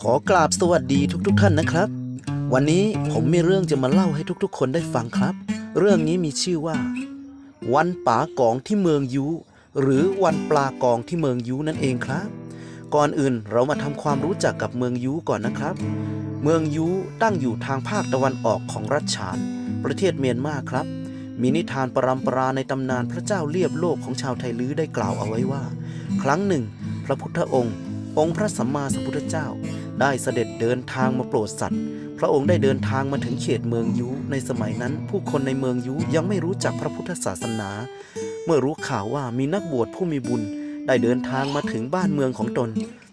ขอกราบสวัสดีทุกๆทท่านนะครับ วันนี้ผมมีเรื่องจะมาเล่าให้ทุกๆ คนได้ฟังครับ เรื่องนี้มีชื่อว่า วันป่ากองที่เมืองยูหรือวันปลากองที่เมืองยูนั่นเองครับ ก่อนอื่นเรามาทำความรู้จักกับเมืองยูก่อนนะครับ เมืองยูตั้งอยู่ทางภาคตะวันออกของรัฐฉาน ประเทศเมียนมาครับ มีนิทานปรำปราในตำนานพระเจ้าเลียบโลกของชาวไทยลื้อได้กล่าวเอาไว้ว่า ครั้งหนึ่ง พระพุทธองค์ องค์พระสัมมาสัมพุทธเจ้า ได้เสด็จเดินทางมาโปรดสัตว์ พระองค์ได้เดินทางมาถึงเขตเมืองยูในสมัยนั้น ผู้คนในเมืองยูยังไม่รู้จักพระพุทธศาสนา เมื่อรู้ข่าวว่ามีนักบวชผู้มีบุญ ได้เดินทางมาถึงบ้านเมืองของตน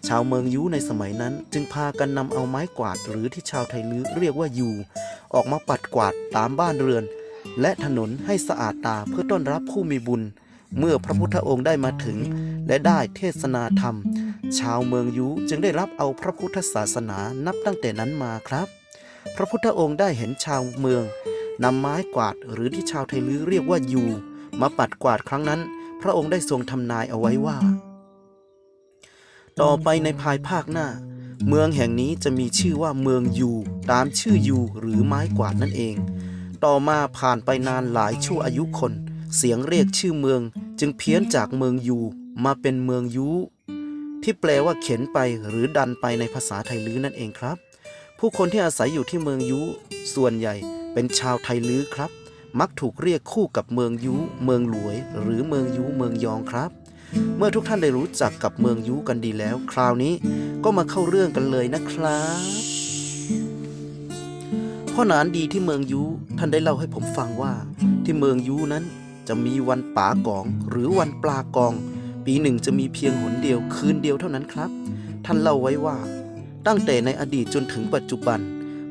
ชาวเมืองยูในสมัยนั้น จึงพากันนำเอาไม้กวาดหรือที่ชาวไทยลื้อเรียกว่ายูออกมาปัดกวาดตามบ้านเรือน และถนนให้สะอาดตาเพื่อต้อนรับผู้มีบุญ เมื่อพระพุทธองค์ได้มาถึง และได้เทศนาธรรม ชาวเมืองยูจึงได้รับเอาพระพุทธศาสนานับตั้งแต่นั้นมาครับ พระพุทธองค์ได้เห็นชาวเมืองนำไม้กวาดหรือที่ชาวไทยลื้อเรียกว่ายูมาปัดกวาดครั้งนั้น พระองค์ได้ทรงทำนายเอาไว้ว่า ต่อไปในภายภาคหน้า เมืองแห่งนี้จะมีชื่อว่าเมืองยูตามชื่อยูหรือไม้กวาดนั่นเอง ต่อมาผ่านไปนานหลายชั่วอายุคน เสียงเรียกชื่อเมืองจึงเพี้ยนจากเมืองยูมาเป็นเมืองยู ที่แปลว่าเข็นไปหรือดันไปในภาษาไทยลื้อนั่นเองครับ ผู้คนที่อาศัยอยู่ที่เมืองยูส่วนใหญ่เป็นชาวไทยลื้อครับ มักถูกเรียกคู่กับเมืองยูเมืองหลวย หรือเมืองยูเมืองยองครับ เมื่อทุกท่านได้รู้จักกับเมืองยูกันดีแล้ว คราวนี้ก็มาเข้าเรื่องกันเลยนะครับพ่อหนานดีที่เมืองยูท่านได้เล่าให้ผมฟังว่า ที่เมืองยูนั้นจะมีวันป่ากองหรือวันปลากอง ปีหนึ่งจะมีเพียงหนเดียวคืนเดียวเท่านั้นครับ ท่านเล่าไว้ว่า ตั้งแต่ในอดีตจนถึงปัจจุบัน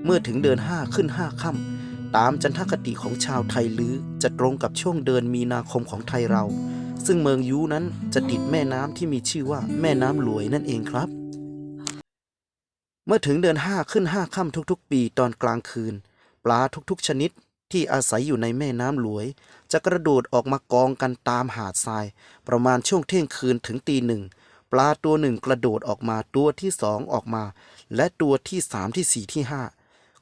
เมื่อถึงเดือนห้าขึ้นห้าค่ำตามจันทคติของชาวไทยลือจะตรงกับช่วงเดือนมีนาคมของไทยเรา ซึ่งเมืองยูนั้นจะติดแม่น้ำที่มีชื่อว่าแม่น้ำหลวยนั่นเองครับ เมื่อถึงเดือนห้าขึ้นห้าค่ำทุกๆ ปีตอนกลางคืน ปลาทุกๆชนิด ที่อาศัยอยู่ในแม่น้ำหลวย จะกระโดดออกมากองกันตามหาดทราย ประมาณช่วงเที่ยงคืนถึงตีหนึ่งปลาตัวหนึ่งกระโดดออกมาตัวที่สองออกมา และตัวที่สามที่สี่ที่ห้า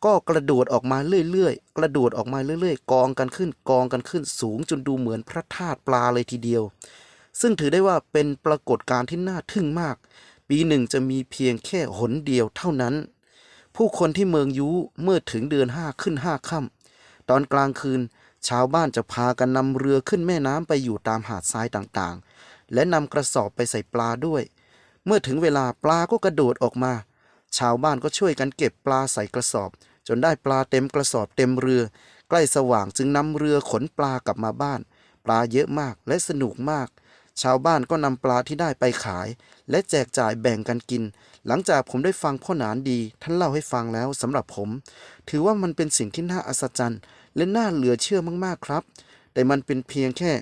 ก็กระโดดออกมาเรื่อยๆ กระโดดออกมาเรื่อยๆ กองกันขึ้นกองกันขึ้นสูงจนดูเหมือนพระธาตุปลาเลยทีเดียว ซึ่งถือได้ว่าเป็นปรากฏการณ์ที่น่าทึ่งมาก ปีหนึ่งจะมีเพียงแค่หนเดียวเท่านั้น ผู้คนที่เมืองยูเมื่อถึงเดือนห้าขึ้นห้าค่ำ ตอนกลางคืน ชาวบ้านจะพากันนำเรือขึ้นแม่น้ำไปอยู่ตามหาดทรายต่างๆ และนำกระสอบไปใส่ปลาด้วย เมื่อถึงเวลาปลาก็กระโดดออกมา ชาวบ้านก็ช่วยกันเก็บปลาใส่กระสอบ จนได้ปลาเต็มกระสอบเต็มเรือ ใกล้สว่างจึงนำเรือขนปลากลับมาบ้าน ปลาเยอะมากและสนุกมากชาวบ้านก็นำปลาที่ได้ไปขาย และแจกจ่ายแบ่งกันกิน หลังจากผมได้ฟังพ่อหนานดี ท่านเล่าให้ฟังแล้วสำหรับผม ถือว่ามันเป็นสิ่งที่น่าอัศจรรย์ และน่าเหลือเชื่อมาก ๆ ครับ แต่มันเป็นเพียงแค่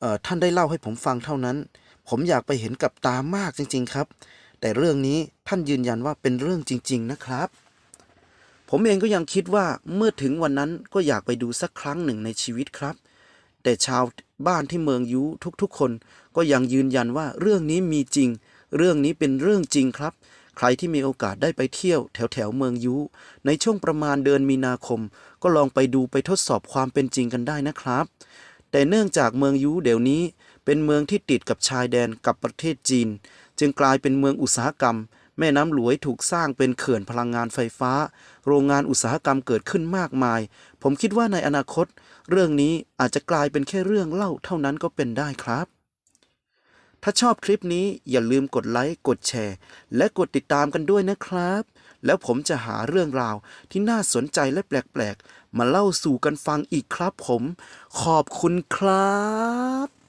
เออท่านได้เล่าให้ผมฟังเท่านั้น ผมอยากไปเห็นกับตามากจริง ๆ ครับ แต่เรื่องนี้ท่านยืนยันว่าเป็นเรื่องจริง ๆ นะครับ ผมเองก็ยังคิดว่าเมื่อถึงวันนั้นก็อยากไปดูสักครั้งหนึ่งในชีวิตครับ แต่ชาวบ้านที่เมืองยูทุกๆ คนก็ยังยืนยันว่าเรื่องนี้มีจริง เรื่องนี้เป็นเรื่องจริงครับ ใครที่มีโอกาสได้ไปเที่ยวแถวแถวเมืองยูในช่วงประมาณเดือนมีนาคม ก็ลองไปดูไปทดสอบความเป็นจริงกันได้นะครับ แต่เนื่องจากเมืองยูเดี๋ยวนี้ เป็นเมืองที่ติดกับชายแดนกับประเทศจีน จึงกลายเป็นเมืองอุตสาหกรรม แม่น้ำหลวยถูกสร้างเป็นเขื่อนพลังงานไฟฟ้า โรงงานอุตสาหกรรมเกิดขึ้นมากมาย ผมคิดว่าในอนาคต เรื่องนี้อาจจะกลายเป็นแค่เรื่องเล่าเท่านั้นก็เป็นได้ครับ ถ้าชอบคลิปนี้อย่าลืมกดไลค์ กดแชร์ และกดติดตามกันด้วยนะครับ แล้วผมจะหาเรื่องราวที่น่าสนใจและแปลกๆ มาเล่าสู่กันฟังอีกครับผม ขอบคุณครับ